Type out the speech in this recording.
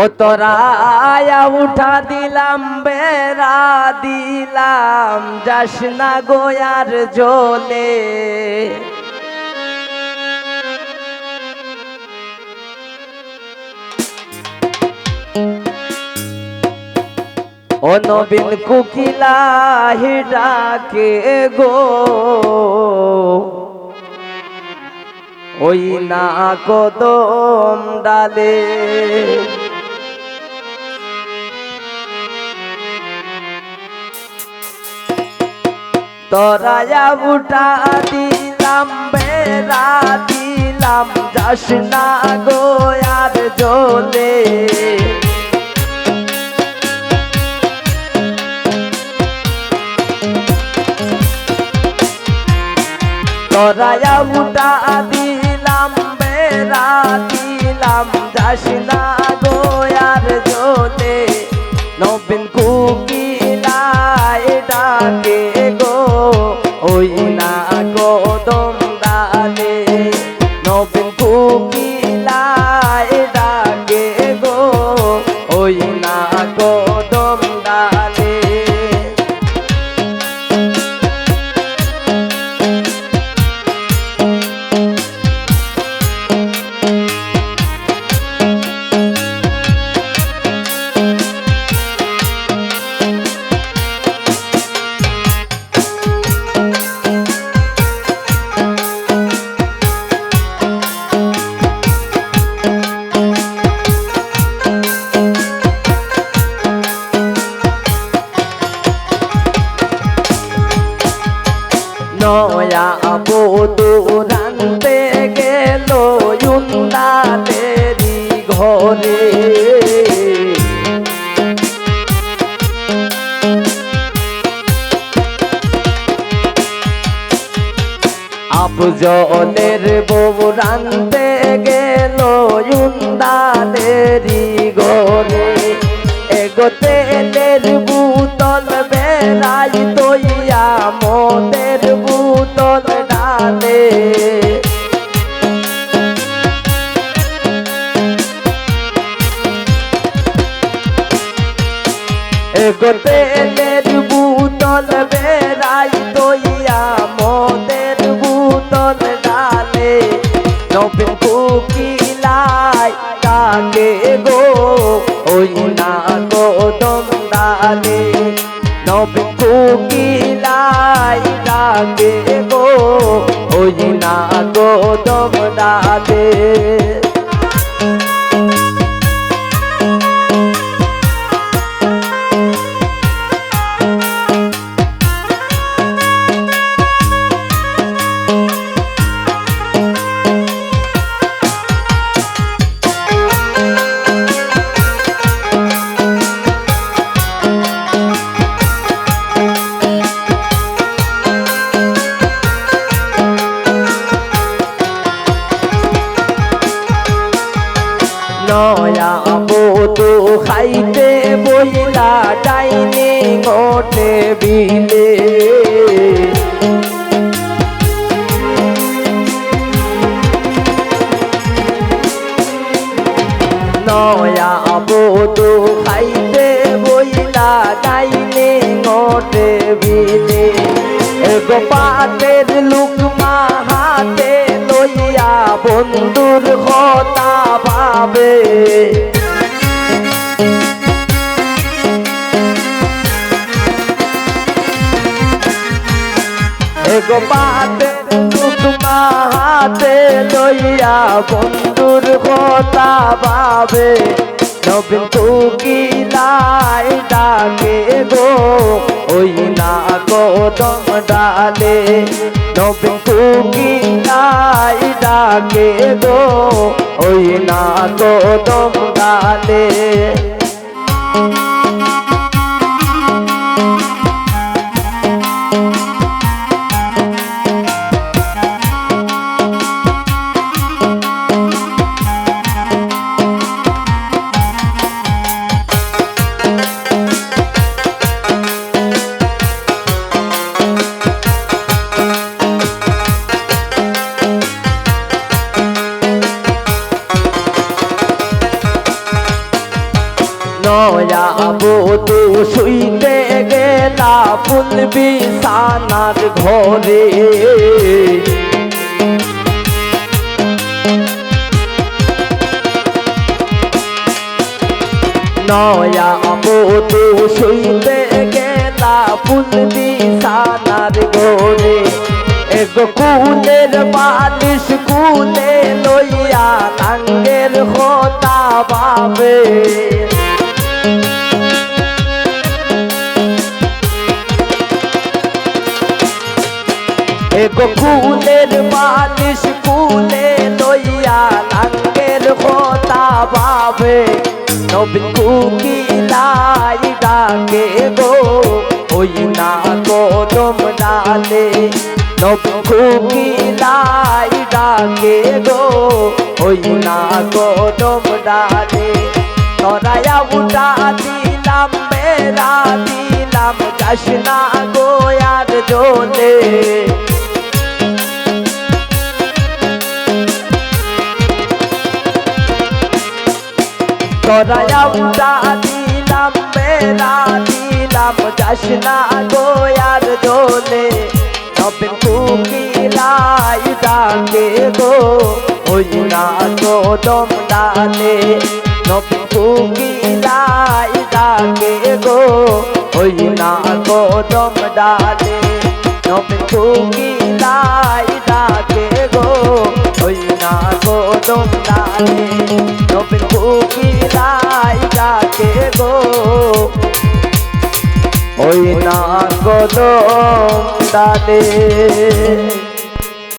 ও তোরায়া উঠা দিলাম, বেড়া দিলাম, যাস না গোয়ার জলে। ও নবীন কুকিলা ডাকে গো। ওই না কদম ডালে। তরায়া উঠা দিলাম, বেড়া দিলাম, যাস না গোয়ার জলে। তরায়া উঠা দিলাম, বেড়া দিলাম, যাস না গোয়ার গেল ইন্দালেরি ঘরে। আফজলের বউ রানতে গেল ইন্দালেরি ঘরে। এগো তেলের বুতল বেড়াই তৈয়া মদের বুতল ডালে। নবীন কুকিলাই লাগে গো ওই না কদম ডালে নয়া বধু খাইতে বইলা ডাইনি ঘটে বিলে। নয়া বধু খাইতে বইলা ডাইনি ঘটে বিলে। এগো পাতের লুকমা হাতে লইয়া বন্ধুর এগো পাতের লুকমা হাতে লইয়া বন্ধুর কথা ভাবে। নবীন কুকিলাই ডাকে গো, ওই না কদম ডালে। নবীন কুকিলাই ডাকে গো, ওই না কদম ডালে। নয়া বধু শুইতে গেলা ফুল বিছানার ঘরে। নয়া বধু শুইতে গেলা ফুল বিছানার ঘরে। এগো কুলের বালিশ কুলে লইয়া নাঙ্গের হতা বাবে এগো কুলের বালিশ কুলে লইয়া নাঙ্গের হতা বাবে। নবীন কুকিলাই ডাকে গো, ওই না কদম ডালে। নবীন কুকিলাই ডাকে গো, ওই না কদম ডালে। তরায়া উঠা দিলাম মেরা দিলাম, যাস না গোয়ার জলে। উঠা দিলাম মেরা দিলাম যাস না গোয়ার জলে নবীন কুকিলাই ডাকে গো ওই না কদম ডালে নবীন কুকিলাই ডাকে গো ওই না কদম ডালে নবীন কুকিলাই ডাকে গো ওই না কদম ডালে ডাকে গো। ওই না কদম ডালে